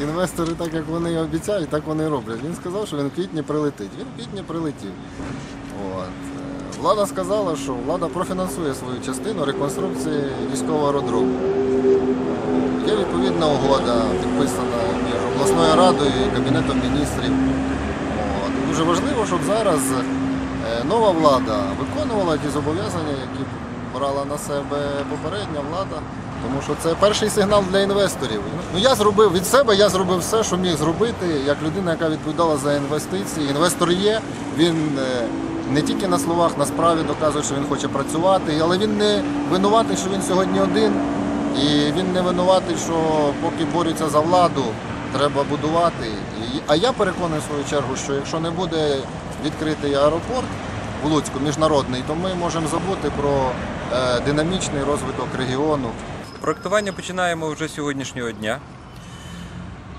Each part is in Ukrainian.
інвестори, так як вони обіцяють, так вони роблять. Він сказав, що він в квітні прилетить. Він в квітні прилетів. От. Е, Влада сказала, що влада профінансує свою частину реконструкції військового аеродрому. Є відповідна угода, підписана між обласною радою і Кабінетом міністрів. От. Дуже важливо, щоб зараз е, нова влада виконувала ті зобов'язання, які брала на себе попередня влада. Тому що це перший сигнал для інвесторів. Ну я зробив від себе, я зробив все, що міг зробити, як людина, яка відповідала за інвестиції. Інвестор є, він е, не тільки на словах, на справі доказує, що він хоче працювати, але він не винуватий, що він сьогодні один. І він не винуватий, що поки борються за владу, треба будувати. А я переконаний в свою чергу, що якщо не буде відкритий аеропорт в Луцьку, міжнародний, то ми можемо забути про е, динамічний розвиток регіону. Проектування починаємо вже з сьогоднішнього дня.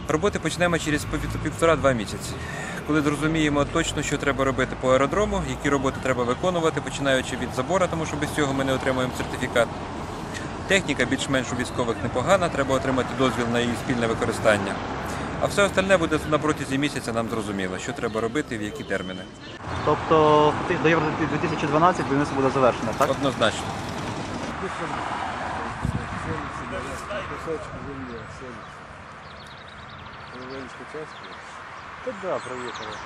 Роботи почнемо через півтора-два місяці. Коли зрозуміємо точно, що треба робити по аеродрому, які роботи треба виконувати, починаючи від забору, тому що без цього ми не отримуємо сертифікат. Техніка більш-менш у військових непогана, треба отримати дозвіл на її спільне використання. А все остальне буде на протязі місяця нам зрозуміло, що треба робити, в які терміни. Тобто до Євро 2012 будівництво буде завершено, так? Однозначно. Кусочек земли, Так, да, проїхали.